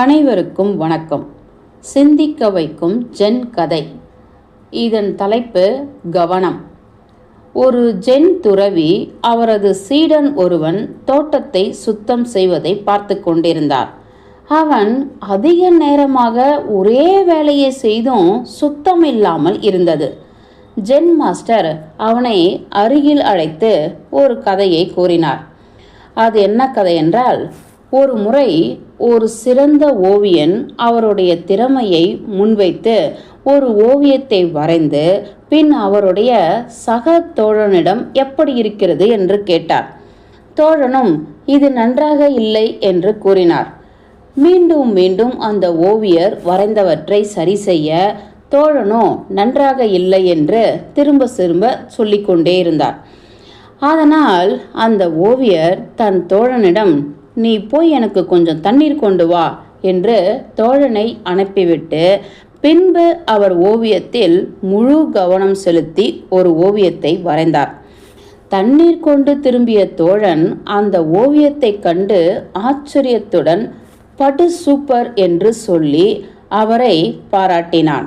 அனைவருக்கும் வணக்கம். சிந்திக்க வைக்கும் ஜென் கதை. இதன் தலைப்பு கவனம். ஒரு ஜென் துறவி அவரது சீடன் ஒருவன் தோட்டத்தை சுத்தம் செய்வதை பார்த்து கொண்டிருந்தார். அவன் அதிக நேரமாக ஒரே வேலையை செய்தும் சுத்தம் இல்லாமல் இருந்தது. ஜென் மாஸ்டர் அவனை அருகில் அழைத்து ஒரு கதையை கூறினார். அது என்ன கதை என்றால் ஒரு முறை ஒரு சிறந்த ஓவியன் அவருடைய திறமையை முன்வைத்து ஒரு ஓவியத்தை வரைந்து பின் அவருடைய சக தோழனிடம் எப்படி இருக்கிறது என்று கேட்டார். தோழனும் இது நன்றாக இல்லை என்று கூறினார். மீண்டும் மீண்டும் அந்த ஓவியர் வரைந்தவற்றை சரி செய்ய தோழனோ நன்றாக இல்லை என்று திரும்ப திரும்ப சொல்லிக்கொண்டே இருந்தார். அதனால் அந்த ஓவியர் தன் தோழனிடம் நீ போய் எனக்கு கொஞ்சம் தண்ணீர் கொண்டு வா என்று தோழனை அனுப்பிவிட்டு பின்பு அவர் ஓவியத்தில் முழு கவனம் செலுத்தி ஒரு ஓவியத்தை வரைந்தார். தண்ணீர் கொண்டு திரும்பிய தோழன் அந்த ஓவியத்தை கண்டு ஆச்சரியத்துடன் படு சூப்பர் என்று சொல்லி அவரை பாராட்டினான்.